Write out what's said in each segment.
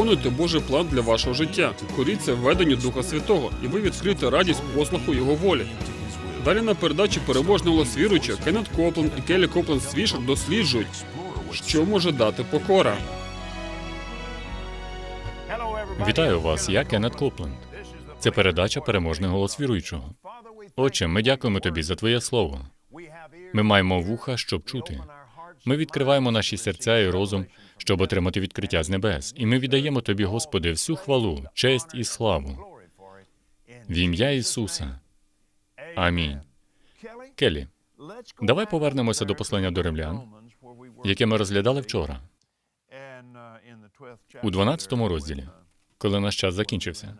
Виконуйте Божий план для вашого життя. Коріться введенню Духа Святого, і ви відкриєте радість послуху Його волі. Далі на передачі переможний голос віруюча Кеннет Коплен і Келі Коплен Свішер досліджують, що може дати покора. Вітаю вас, я Кеннет Копленд. Це передача Переможний голос віруючого. Отче, ми дякуємо тобі за твоє слово. Ми маємо вуха, щоб чути. Ми відкриваємо наші серця і розум, щоб отримати відкриття з небес. І ми віддаємо тобі, Господи, всю хвалу, честь і славу. В ім'я Ісуса. Амінь. Келі, давай повернемося до послання до римлян, яке ми розглядали вчора, у 12 розділі, коли наш час закінчився.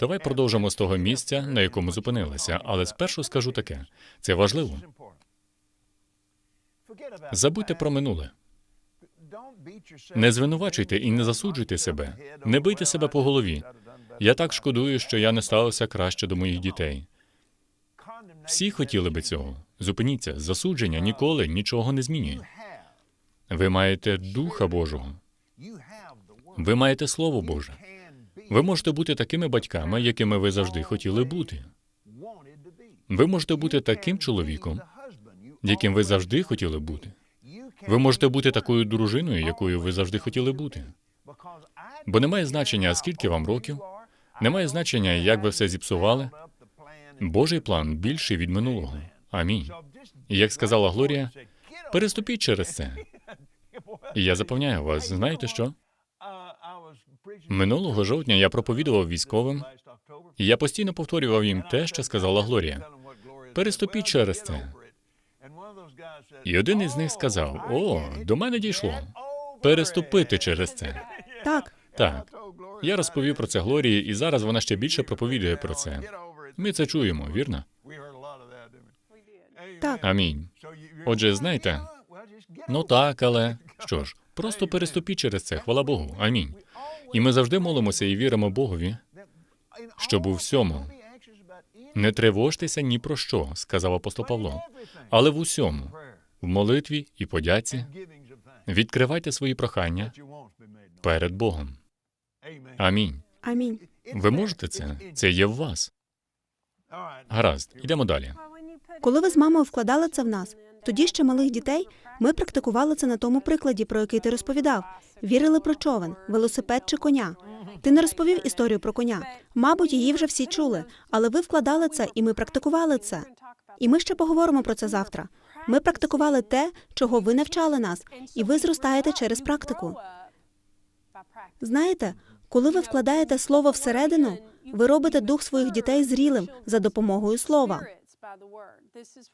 Давай продовжимо з того місця, на якому зупинилися, але спершу скажу таке: це важливо. Забудьте про минуле. Не звинувачуйте і не засуджуйте себе. Не бийте себе по голові. Я так шкодую, що я не ставився краще до моїх дітей. Всі хотіли би цього. Зупиніться, засудження ніколи нічого не змінює. Ви маєте Духа Божого, ви маєте Слово Боже. Ви можете бути такими батьками, якими ви завжди хотіли бути. Ви можете бути таким чоловіком, яким ви завжди хотіли бути. Ви можете бути такою дружиною, якою ви завжди хотіли бути. Бо немає значення, скільки вам років, немає значення, як ви все зіпсували. Божий план більший від минулого. Амінь. І як сказала Глорія, переступіть через це. І я запевняю вас, знаєте що? Минулого жовтня я проповідував військовим, і я постійно повторював їм те, що сказала Глорія. Переступіть через це. І один із них сказав: О, до мене дійшло. Переступити через це. Так, Так. Я розповів про це Глорії, і зараз вона ще більше проповідує про це. Ми це чуємо, вірно? так. Амінь. Отже, знаєте, ну так, але що ж, просто переступіть через це, хвала Богу. Амінь. І ми завжди молимося і віримо Богові, щоб у всьому не тривожтеся ні про що, сказав апостол Павло, але в усьому, в молитві і подяці, відкривайте свої прохання перед Богом. Амінь. Амінь. Ви можете це? Це є в вас. Гаразд, йдемо далі. Коли ви з мамою вкладали це в нас, тоді ще малих дітей, ми практикували це на тому прикладі, про який ти розповідав. Вірили про човен, велосипед чи коня. Ти не розповів історію про коня. Мабуть, її вже всі чули, але ви вкладали це, і ми практикували це. І ми ще поговоримо про це завтра. Ми практикували те, чого ви навчали нас, і ви зростаєте через практику. Знаєте, коли ви вкладаєте слово всередину, ви робите дух своїх дітей зрілим за допомогою слова.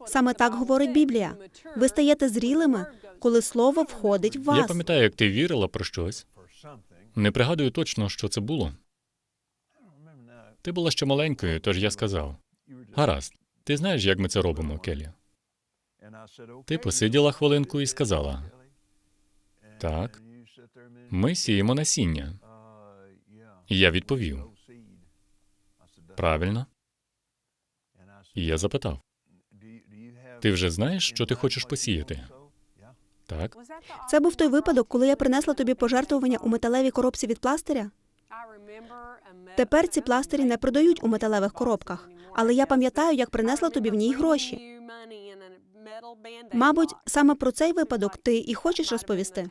Саме так говорить Біблія. Ви стаєте зрілими, коли слово входить в вас. Я пам'ятаю, як ти вірила про щось. Не пригадую точно, що це було. Ти була ще маленькою, тож я сказав: гаразд, ти знаєш, як ми це робимо, Келі. Ти посиділа хвилинку і сказала: Так, ми сіємо насіння. І я відповів: правильно. І я запитав: ти вже знаєш, що ти хочеш посіяти? Так. Це був той випадок, коли я принесла тобі пожертвування у металевій коробці від пластиря. Тепер ці пластирі не продають у металевих коробках, але я пам'ятаю, як принесла тобі в ній гроші. Мабуть, саме про цей випадок ти і хочеш розповісти.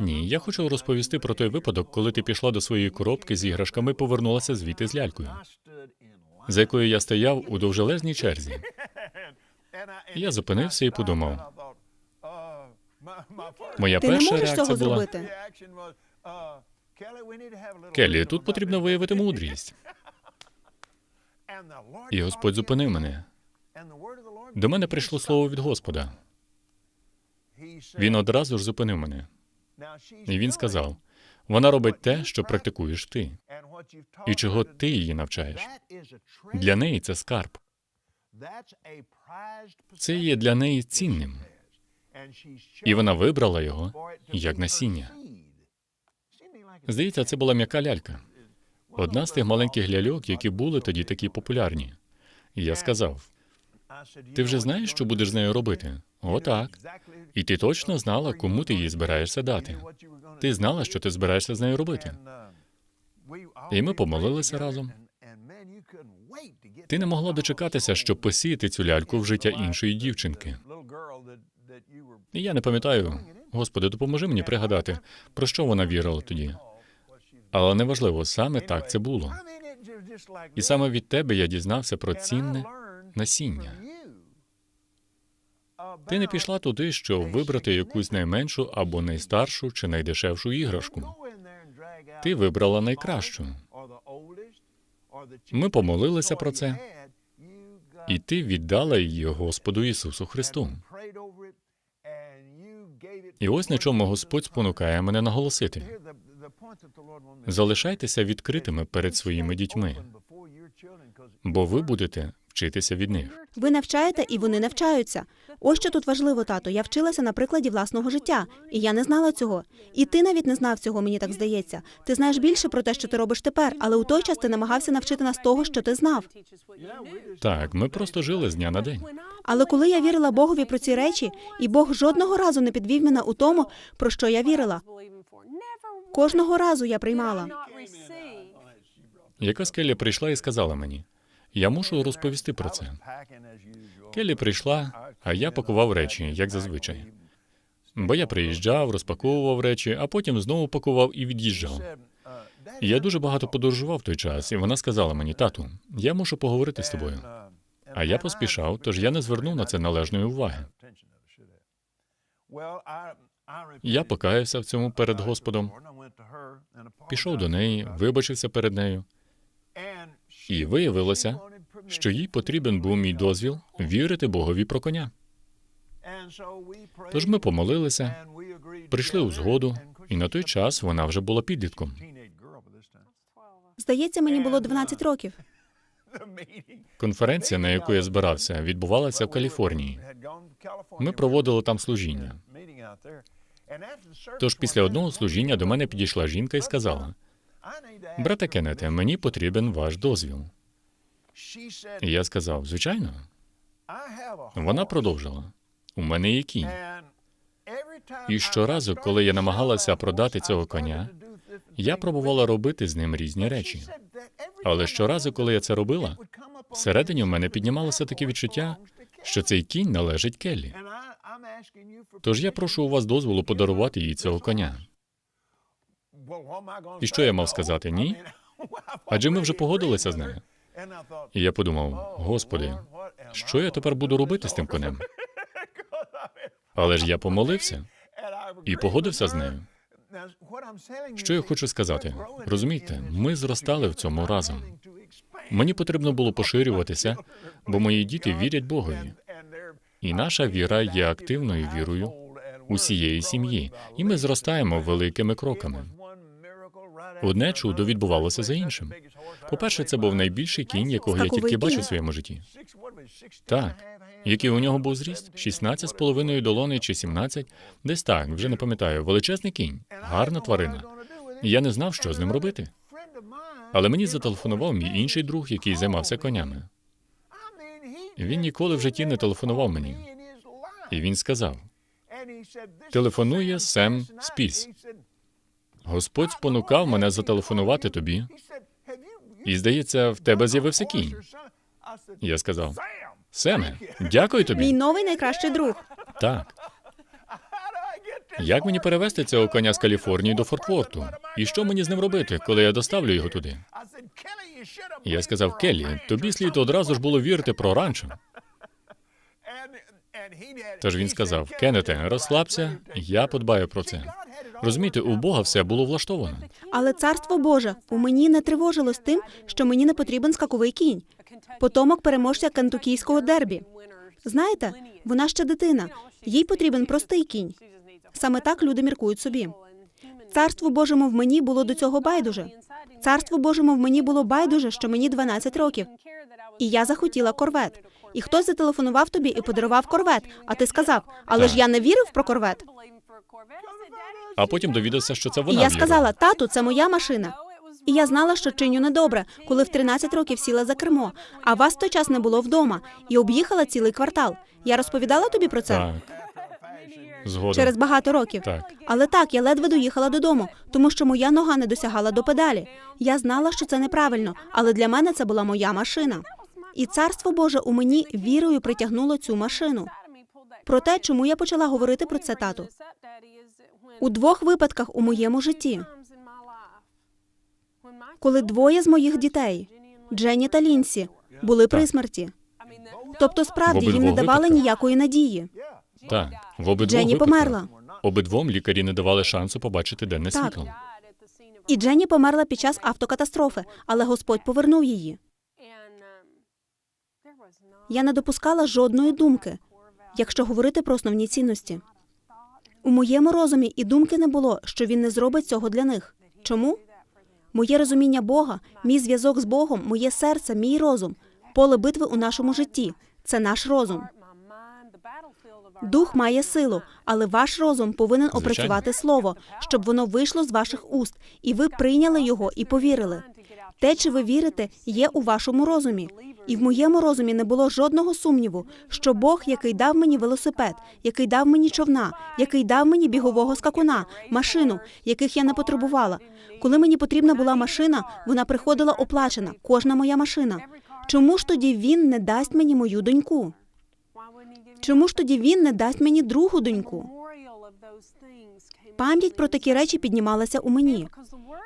Ні, я хочу розповісти про той випадок, коли ти пішла до своєї коробки з іграшками повернулася звідти з лялькою, за якою я стояв у довжелезній черзі. Я зупинився і подумав. Моя Ти не перша можеш реакція цього була: зробити. Келлі, тут потрібно виявити мудрість. І Господь зупинив мене. До мене прийшло слово від Господа. Він одразу ж зупинив мене. І він сказав: вона робить те, що практикуєш ти, і чого ти її навчаєш. Для неї це скарб. Це є для неї цінним. І вона вибрала його як насіння. Здається, це була м'яка лялька. Одна з тих маленьких ляльок, які були тоді такі популярні. І я сказав: Ти вже знаєш, що будеш з нею робити? Отак. І ти точно знала, кому ти її збираєшся дати. Ти знала, що ти збираєшся з нею робити. І ми помолилися разом. Ти не могла дочекатися, щоб посіяти цю ляльку в життя іншої дівчинки. І я не пам'ятаю, Господи, допоможи мені пригадати, про що вона вірила тоді. Але неважливо, саме так це було. І саме від тебе я дізнався про цінне насіння. Ти не пішла туди, щоб вибрати якусь найменшу або найстаршу чи найдешевшу іграшку. Ти вибрала найкращу. Ми помолилися про це, і ти віддала її Господу Ісусу Христу. І ось на чому Господь спонукає мене наголосити. Залишайтеся відкритими перед своїми дітьми, бо ви будете вчитися від них. Ви навчаєте, і вони навчаються. Ось що тут важливо, тато. Я вчилася на прикладі власного життя, і я не знала цього. І ти навіть не знав цього, мені так здається. Ти знаєш більше про те, що ти робиш тепер, але у той час ти намагався навчити нас того, що ти знав. Так, ми просто жили з дня на день. Але коли я вірила Богові про ці речі, і Бог жодного разу не підвів мене у тому, про що я вірила. Кожного разу я приймала. Якась Келлі прийшла і сказала мені: я мушу розповісти про це. Келлі прийшла, а я пакував речі, як зазвичай. Бо я приїжджав, розпаковував речі, а потім знову пакував і від'їжджав. Я дуже багато подорожував той час, і вона сказала мені, тату, я мушу поговорити з тобою. А я поспішав, тож я не звернув на це належної уваги. Я покаявся в цьому перед Господом, пішов до неї, вибачився перед нею, і виявилося, що їй потрібен був мій дозвіл вірити Богові про коня. Тож ми помолилися, прийшли у згоду, і на той час вона вже була підлітком. Здається, мені було 12 років. Конференція, на яку я збирався, відбувалася в Каліфорнії. Ми проводили там служіння. Тож після одного служіння до мене підійшла жінка і сказала: Брате Кеннете, мені потрібен ваш дозвіл. І я сказав, звичайно. Вона продовжила: у мене є кінь. І щоразу, коли я намагалася продати цього коня, Я пробувала робити з ним різні речі. Але щоразу, коли я це робила, всередині в мене піднімалося таке відчуття, що цей кінь належить Келлі. Тож я прошу у вас дозволу подарувати їй цього коня. І що я мав сказати? Ні? Адже ми вже погодилися з нею. І я подумав: Господи, що я тепер буду робити з тим конем? Але ж я помолився і погодився з нею. Що я хочу сказати? Розумієте, ми зростали в цьому разом. Мені потрібно було поширюватися, бо мої діти вірять Богові. І наша віра є активною вірою усієї сім'ї, і ми зростаємо великими кроками. Одне чудо відбувалося за іншим. По-перше, це був найбільший кінь, якого я тільки бачу в своєму житті. Так. Який у нього був зріст? 16 з половиною долони чи 17? Десь так, вже не пам'ятаю. Величезний кінь, гарна тварина. Я не знав, що з ним робити. Але мені зателефонував мій інший друг, який займався конями. Він ніколи в житті не телефонував мені. І він сказав: Телефонує Сем Спіс. Господь спонукав мене зателефонувати тобі, і здається, в тебе з'явився кінь. Я сказав: Семе, дякую тобі. Мій новий найкращий друг. Так. Як мені перевезти цього коня з Каліфорнії до Фортворту? І що мені з ним робити, коли я доставлю його туди? Я сказав, Келлі, тобі слід одразу ж було вірити про ранчо. Тож він сказав: Кеннете, розслабся, я подбаю про це. Розумієте, у Бога все було влаштовано. Але царство Боже у мені не тривожилось тим, що мені не потрібен скаковий кінь. Потомок переможця кентукійського дербі. Знаєте, вона ще дитина. Їй потрібен простий кінь. Саме так люди міркують собі. Царству Божому в мені було до цього байдуже. Царству Божому в мені було байдуже, що мені 12 років. І я захотіла корвет. І хтось зателефонував тобі і подарував корвет. А ти сказав, але ж я не вірив про корвет. А потім довідався, що це І вона я вірила. сказала, тату, це моя машина. І я знала, що чиню недобре, коли в 13 років сіла за кермо, а вас в той час не було вдома і об'їхала цілий квартал. Я розповідала тобі про це Так. Згодом. через багато років. Так. Але так, я ледве доїхала додому, тому що моя нога не досягала до педалі. Я знала, що це неправильно, але для мене це була моя машина. І царство Боже у мені вірою притягнуло цю машину. Про те, чому я почала говорити про це тату. У двох випадках у моєму житті, коли двоє з моїх дітей, Дженні та Лінсі, були при смерті. Тобто, справді їм не давали випадках? ніякої надії. Так. В обидвох Дженні випадках. померла. Обидвом лікарі не давали шансу побачити денне Так. світло. І Дженні померла під час автокатастрофи, але Господь повернув її. Я не допускала жодної думки, якщо говорити про основні цінності. У моєму розумі і думки не було, що він не зробить цього для них. Чому? Моє розуміння Бога, мій зв'язок з Богом, моє серце, мій розум, поле битви у нашому житті це наш розум. Дух має силу, але ваш розум повинен Звичайно. опрацювати слово, щоб воно вийшло з ваших уст, і ви прийняли його і повірили. Те, чи ви вірите, є у вашому розумі. І в моєму розумі не було жодного сумніву, що Бог, який дав мені велосипед, який дав мені човна, який дав мені бігового скакуна, машину, яких я не потребувала. Коли мені потрібна була машина, вона приходила оплачена, кожна моя машина. Чому ж тоді він не дасть мені мою доньку? Чому ж тоді він не дасть мені другу доньку? Пам'ять про такі речі піднімалася у мені.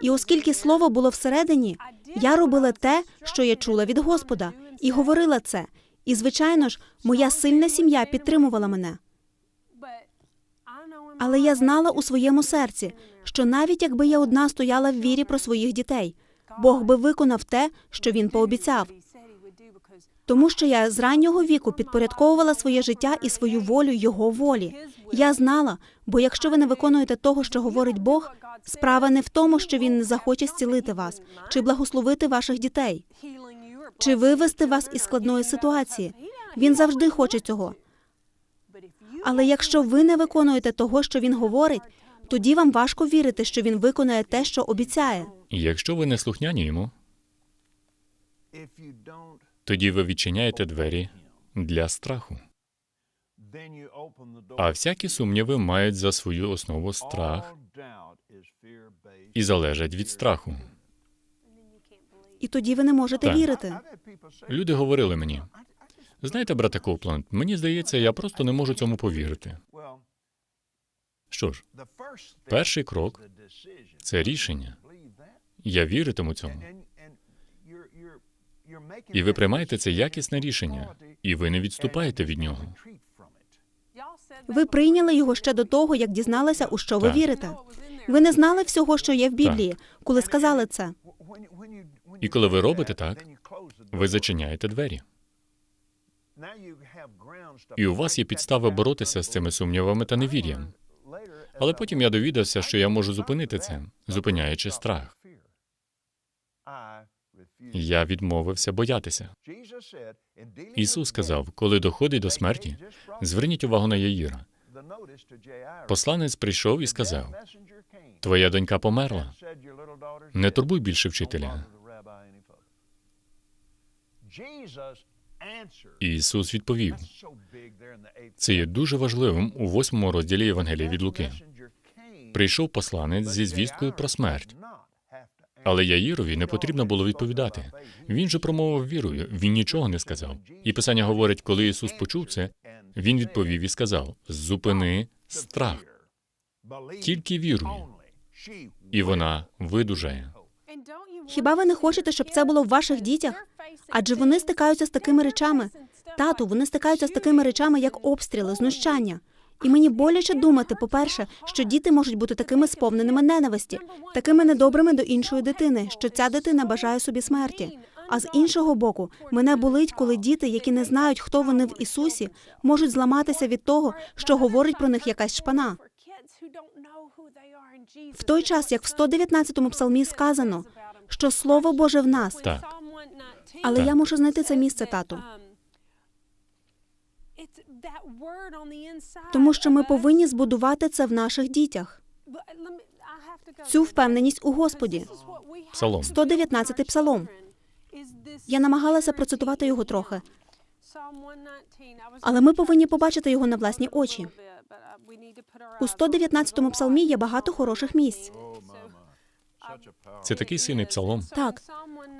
І оскільки слово було всередині, я робила те, що я чула від Господа, і говорила це. І, звичайно ж, моя сильна сім'я підтримувала мене. Але я знала у своєму серці, що навіть якби я одна стояла в вірі про своїх дітей, Бог би виконав те, що він пообіцяв. Тому що я з раннього віку підпорядковувала своє життя і свою волю його волі. Я знала, бо якщо ви не виконуєте того, що говорить Бог, справа не в тому, що він не захоче зцілити вас чи благословити ваших дітей, чи вивести вас із складної ситуації. Він завжди хоче цього. Але якщо ви не виконуєте того, що він говорить, тоді вам важко вірити, що він виконає те, що обіцяє. І якщо ви не слухняні йому, тоді ви відчиняєте двері для страху. А всякі сумніви мають за свою основу страх і залежать від страху. І тоді ви не можете Так. вірити. Люди говорили мені: знаєте, брате Копланд, мені здається, я просто не можу цьому повірити. Що ж, перший крок це рішення. Я віритиму цьому. І ви приймаєте це якісне рішення, і ви не відступаєте від нього. Ви прийняли його ще до того, як дізналися, у що ви Так. вірите. Ви не знали всього, що є в Біблії, коли сказали це. І коли ви робите так, ви зачиняєте двері. І у вас є підстави боротися з цими сумнівами та невір'ям. Але потім я довідався, що я можу зупинити це, зупиняючи страх. Я відмовився боятися. Ісус сказав, коли доходить до смерті, зверніть увагу на Яїра. Посланець прийшов і сказав: Твоя донька померла. Не турбуй більше вчителя. Ісус відповів: це є дуже важливим у восьмому розділі Євангелія від Луки. Прийшов посланець зі звісткою про смерть. Але Яїрові не потрібно було відповідати. Він же промовив вірою, він нічого не сказав. І писання говорить, коли Ісус почув це, він відповів і сказав: Зупини страх, тільки віруй, і вона видужає. Хіба ви не хочете, щоб це було в ваших дітях? Адже вони стикаються з такими речами. Тату, вони стикаються з такими речами, як обстріли, знущання. І мені боляче думати, по-перше, що діти можуть бути такими сповненими ненависті, такими недобрими до іншої дитини, що ця дитина бажає собі смерті. А з іншого боку, мене болить, коли діти, які не знають, хто вони в Ісусі, можуть зламатися від того, що говорить про них якась шпана. В той час, як в 119-му псалмі сказано, що Слово Боже в нас, Так. але Так. я мушу знайти це місце, тату. Тому що ми повинні збудувати це в наших дітях. цю впевненість у Господі. Псалом. 119-й псалом. Я намагалася процитувати його трохи, але ми повинні побачити його на власні очі. У 119-му псалмі є багато хороших місць. Це такий сильний псалом. Так.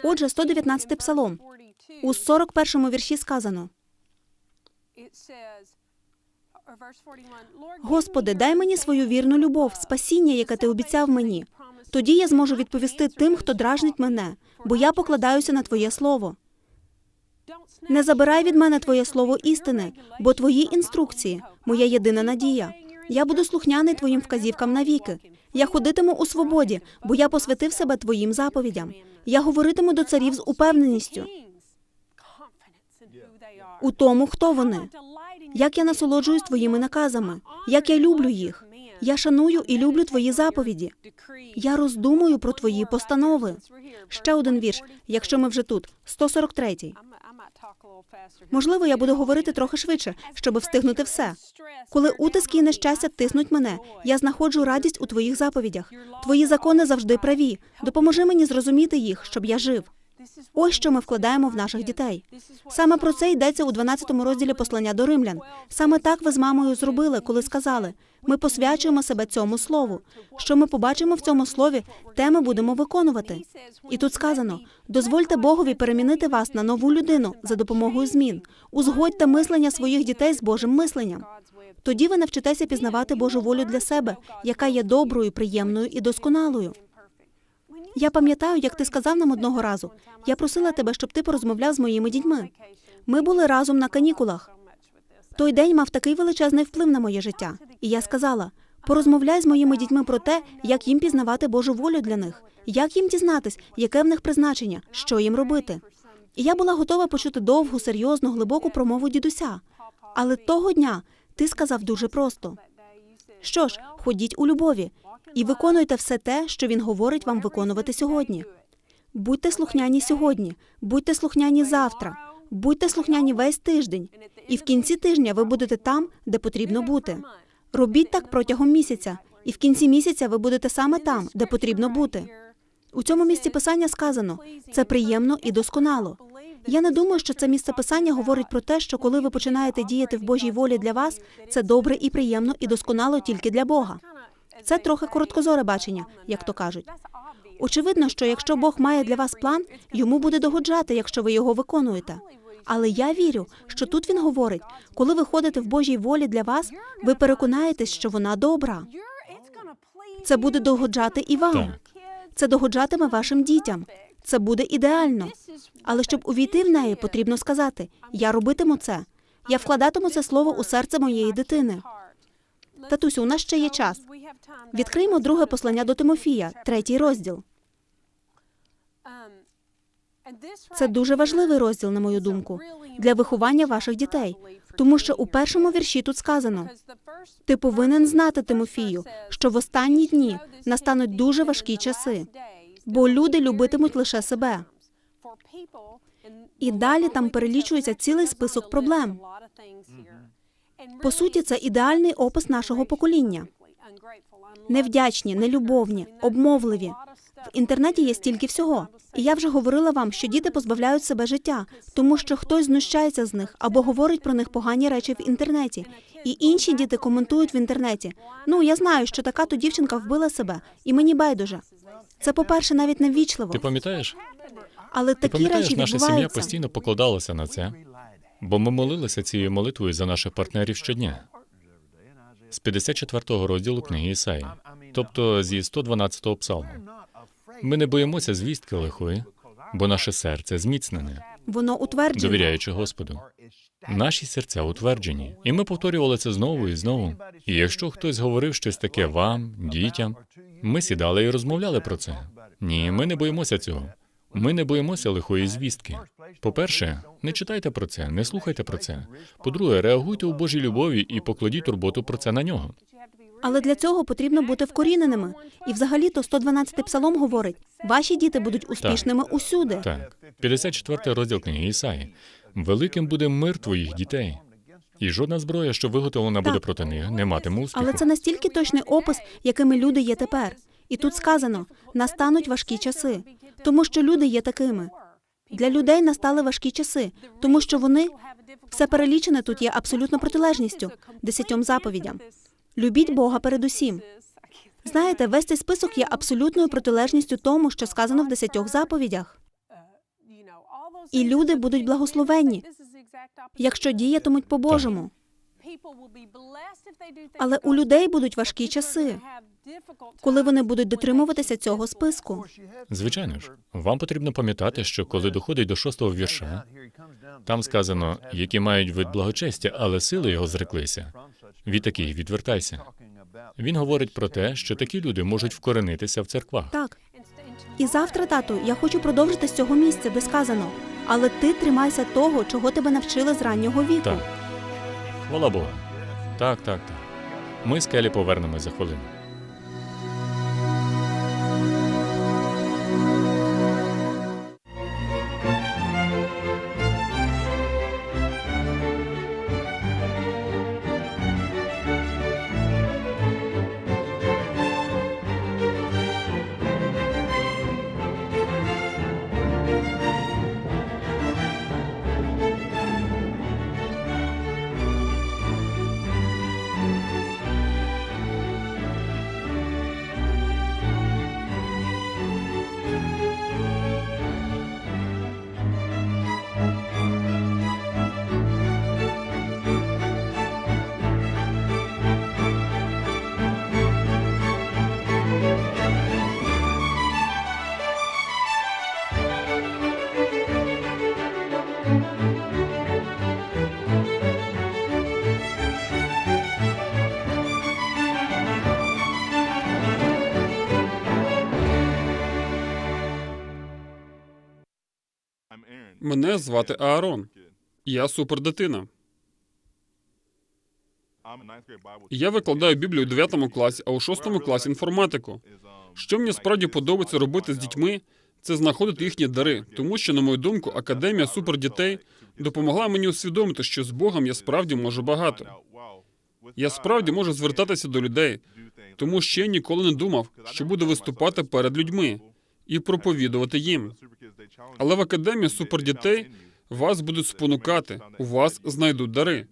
Отже, 119-й псалом. У 41-му вірші сказано: Господи, дай мені свою вірну любов, спасіння, яке ти обіцяв мені. Тоді я зможу відповісти тим, хто дражнить мене, бо я покладаюся на Твоє слово. Не забирай від мене Твоє слово істини, бо Твої інструкції моя єдина надія. Я буду слухняний Твоїм вказівкам навіки. Я ходитиму у свободі, бо я посвятив себе Твоїм заповідям. Я говоритиму до царів з упевненістю у тому, хто вони. Як я насолоджуюсь твоїми наказами, як я люблю їх. Я шаную і люблю твої заповіді. Я роздумую про твої постанови. Ще один вірш, якщо ми вже тут, 143-й. Можливо, я буду говорити трохи швидше, щоб встигнути все. Коли утиски і нещастя тиснуть мене, я знаходжу радість у твоїх заповідях. Твої закони завжди праві. Допоможи мені зрозуміти їх, щоб я жив. Ось що ми вкладаємо в наших дітей. Саме про це йдеться у 12 розділі послання до римлян. Саме так ви з мамою зробили, коли сказали: ми посвячуємо себе цьому слову. Що ми побачимо в цьому слові, те ми будемо виконувати. І тут сказано: дозвольте Богові перемінити вас на нову людину за допомогою змін. Узгодьте мислення своїх дітей з Божим мисленням. Тоді ви навчитеся пізнавати Божу волю для себе, яка є доброю, приємною і досконалою. Я пам'ятаю, як ти сказав нам одного разу. Я просила тебе, щоб ти порозмовляв з моїми дітьми. Ми були разом на канікулах. Той день мав такий величезний вплив на моє життя. І я сказала: порозмовляй з моїми дітьми про те, як їм пізнавати Божу волю для них, як їм дізнатись, яке в них призначення, що їм робити. І я була готова почути довгу, серйозну, глибоку промову дідуся. Але того дня ти сказав дуже просто: що ж, ходіть у любові і виконуйте все те, що він говорить вам виконувати сьогодні. Будьте слухняні сьогодні, будьте слухняні завтра, будьте слухняні весь тиждень, і в кінці тижня ви будете там, де потрібно бути. Робіть так протягом місяця, і в кінці місяця ви будете саме там, де потрібно бути. У цьому місці писання сказано це приємно і досконало. Я не думаю, що це місце писання говорить про те, що коли ви починаєте діяти в Божій волі для вас, це добре і приємно і досконало тільки для Бога. Це трохи короткозоре бачення, як то кажуть. Очевидно, що якщо Бог має для вас план, йому буде догоджати, якщо ви його виконуєте. Але я вірю, що тут він говорить, коли ви ходите в Божій волі для вас, ви переконаєтесь, що вона добра. Це буде догоджати і вам. Так. Це догоджатиме вашим дітям. Це буде ідеально. Але щоб увійти в неї, потрібно сказати: я робитиму це. Я вкладатиму це слово у серце моєї дитини. Татусю, у нас ще є час. Відкриймо друге послання до Тимофія, третій розділ. Це дуже важливий розділ, на мою думку, для виховання ваших дітей, тому що у першому вірші тут сказано: ти повинен знати, Тимофію, що в останні дні настануть дуже важкі часи, бо люди любитимуть лише себе. І далі там перелічується цілий список проблем. По суті, це ідеальний опис нашого покоління. Невдячні, нелюбовні, обмовливі. В інтернеті є стільки всього. І я вже говорила вам, що діти позбавляють себе життя, тому що хтось знущається з них або говорить про них погані речі в інтернеті. І інші діти коментують в інтернеті. Ну я знаю, що така то дівчинка вбила себе, і мені байдуже. Це, по-перше, навіть не ввічливо, Ти пам'ятаєш? але Ти такі пам'ятаєш, речі наша сім'я постійно покладалася на це, бо ми молилися цією молитвою за наших партнерів щодня. З 54-го розділу книги Ісаї, тобто зі 112-го псалму. Ми не боїмося звістки лихої, бо наше серце зміцнене, Воно утверджено. довіряючи Господу. Наші серця утверджені, і ми повторювали це знову і знову. І якщо хтось говорив щось таке вам, дітям, ми сідали і розмовляли про це. Ні, ми не боїмося цього. Ми не боїмося лихої звістки. По-перше, не читайте про це, не слухайте про це. По-друге, реагуйте у Божій любові і покладіть турботу про це на нього. Але для цього потрібно бути вкоріненими. І взагалі-то 112-й псалом говорить: ваші діти будуть успішними усюди. Так, 54 розділ книги Ісаї. Великим буде мир твоїх дітей, і жодна зброя, що виготовлена буде проти них, не матиме успіху. Але це настільки точний опис, якими люди є тепер. І тут сказано: настануть важкі часи, тому що люди є такими. Для людей настали важкі часи, тому що вони все перелічене тут є абсолютно протилежністю десятьом заповідям. Любіть Бога передусім. Знаєте, весь цей список є абсолютною протилежністю тому, що сказано в десятьох заповідях. І люди будуть благословенні, якщо діятимуть по-божому. Але у людей будуть важкі часи, коли вони будуть дотримуватися цього списку. Звичайно ж, вам потрібно пам'ятати, що коли доходить до шостого вірша, там сказано, які мають вид благочестя, але сили його зреклися. Від таких відвертайся. Він говорить про те, що такі люди можуть вкоренитися в церквах. Так. І завтра, тату, я хочу продовжити з цього місця, де сказано. Але ти тримайся того, чого тебе навчили з раннього віку. Так. Хвала Богу. Так, так, так. Ми з Келі повернемось за хвилину. Мене звати Аарон. Я супердитина. Я викладаю Біблію у 9 класі, а у 6 класі інформатику. Що мені справді подобається робити з дітьми, це знаходити їхні дари, тому що, на мою думку, академія супердітей допомогла мені усвідомити, що з Богом я справді можу багато. Я справді можу звертатися до людей, тому я ніколи не думав, що буду виступати перед людьми і проповідувати їм. Але в академії супердітей вас будуть спонукати, у вас знайдуть дари.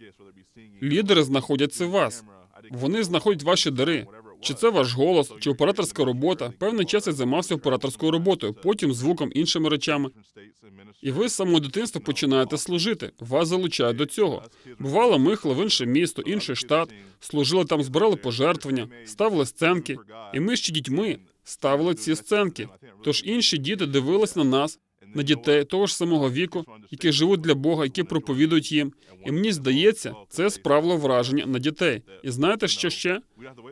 Лідери знаходяться в вас. Вони знаходять ваші дари. Чи це ваш голос, чи операторська робота? Певний час я займався операторською роботою, потім звуком, іншими речами. І ви з самого дитинства починаєте служити. Вас залучають до цього. Бувало, ми в інше місто, інший штат, служили там, збирали пожертвування, ставили сценки. І ми ще дітьми ставили ці сценки. Тож інші діти дивились на нас, на дітей того ж самого віку, які живуть для Бога, які проповідують їм. І мені здається, це справило враження на дітей. І знаєте, що ще?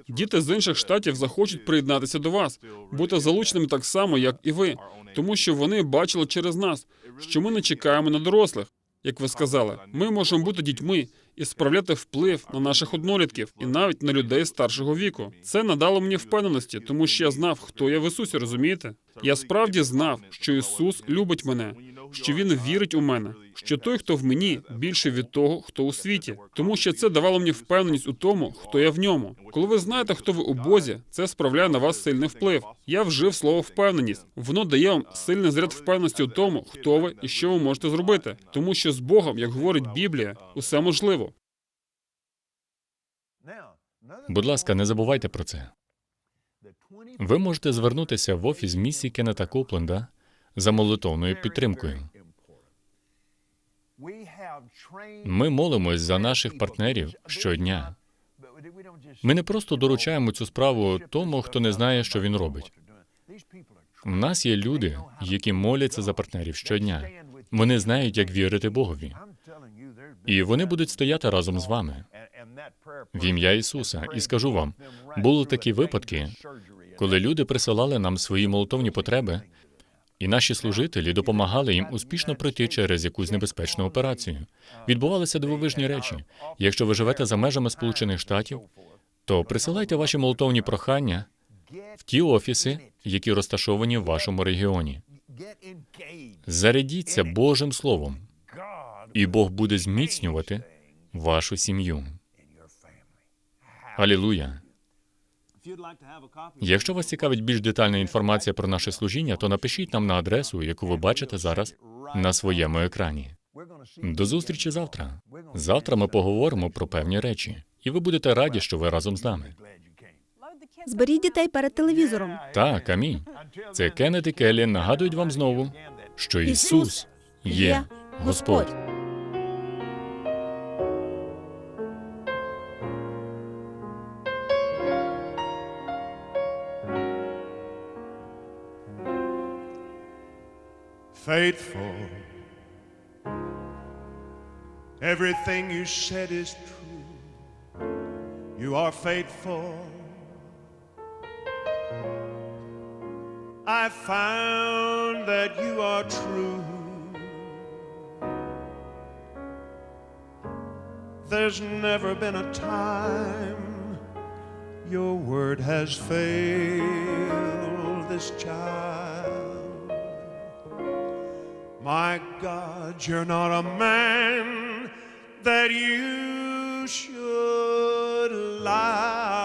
Діти з інших штатів захочуть приєднатися до вас, бути залученими так само, як і ви, тому що вони бачили через нас, що ми не чекаємо на дорослих. Як ви сказали, ми можемо бути дітьми і справляти вплив на наших однолітків і навіть на людей старшого віку. Це надало мені впевненості, тому що я знав, хто я в Ісусі, розумієте? Я справді знав, що Ісус любить мене, що Він вірить у мене, що той, хто в мені, більше від того, хто у світі, тому що це давало мені впевненість у тому, хто я в ньому. Коли ви знаєте, хто ви у Бозі, це справляє на вас сильний вплив. Я вжив слово впевненість. Воно дає вам сильний зряд впевненості у тому, хто ви і що ви можете зробити, тому що з Богом, як говорить Біблія, усе можливо. Будь ласка, не забувайте про це. Ви можете звернутися в офіс місії Кеннета Копленда за молитовною підтримкою. Ми молимось за наших партнерів щодня. Ми не просто доручаємо цю справу тому, хто не знає, що він робить. У нас є люди, які моляться за партнерів щодня. Вони знають, як вірити Богові, і вони будуть стояти разом з вами в ім'я Ісуса. І скажу вам, були такі випадки, коли люди присилали нам свої молитовні потреби, і наші служителі допомагали їм успішно пройти через якусь небезпечну операцію. Відбувалися дивовижні речі. Якщо ви живете за межами Сполучених Штатів, то присилайте ваші молитовні прохання в ті офіси, які розташовані в вашому регіоні. Зарядіться Божим Словом, і Бог буде зміцнювати вашу сім'ю. Алілуя! Якщо вас цікавить більш детальна інформація про наше служіння, то напишіть нам на адресу, яку ви бачите зараз на своєму екрані. До зустрічі завтра. Завтра ми поговоримо про певні речі, і ви будете раді, що ви разом з нами. Зберіть дітей перед телевізором. Так, амінь. Це Кеннет і Келлі нагадують вам знову, що Ісус є Господь. Faithful. Everything you said is true. You are faithful. I found that you are true. There's never been a time your word has failed this child. My God, you're not a man that you should lie.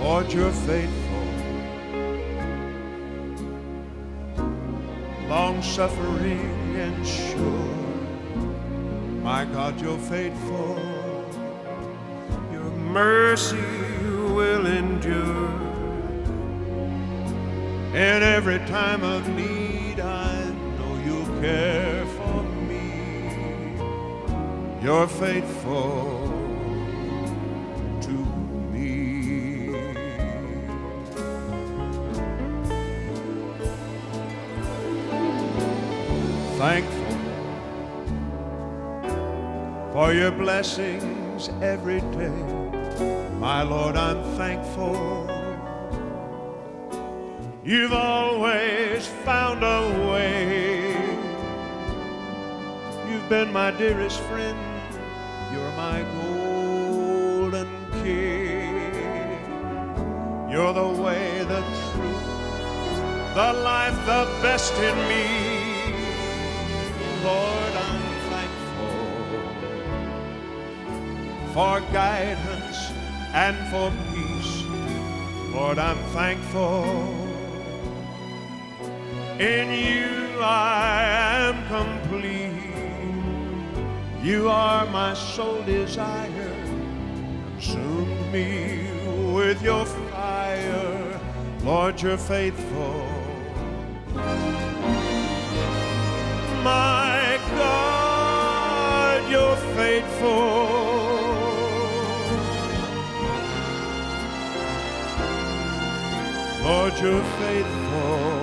Lord, you're faithful, long suffering and sure. My God, you're faithful, your mercy will endure. In every time of need, I know you'll care for me. You're faithful to me. Thankful for your blessings every day. My Lord, I'm thankful. You've always found a way. You've been my dearest friend. You're my golden king. You're the way, the truth, the life, the best in me. Lord, I'm thankful for guidance and for peace. Lord, I'm thankful. In you I am complete. You are my sole desire. Consume me with your fire. Lord, you're faithful. My God, you're faithful. Lord, you're faithful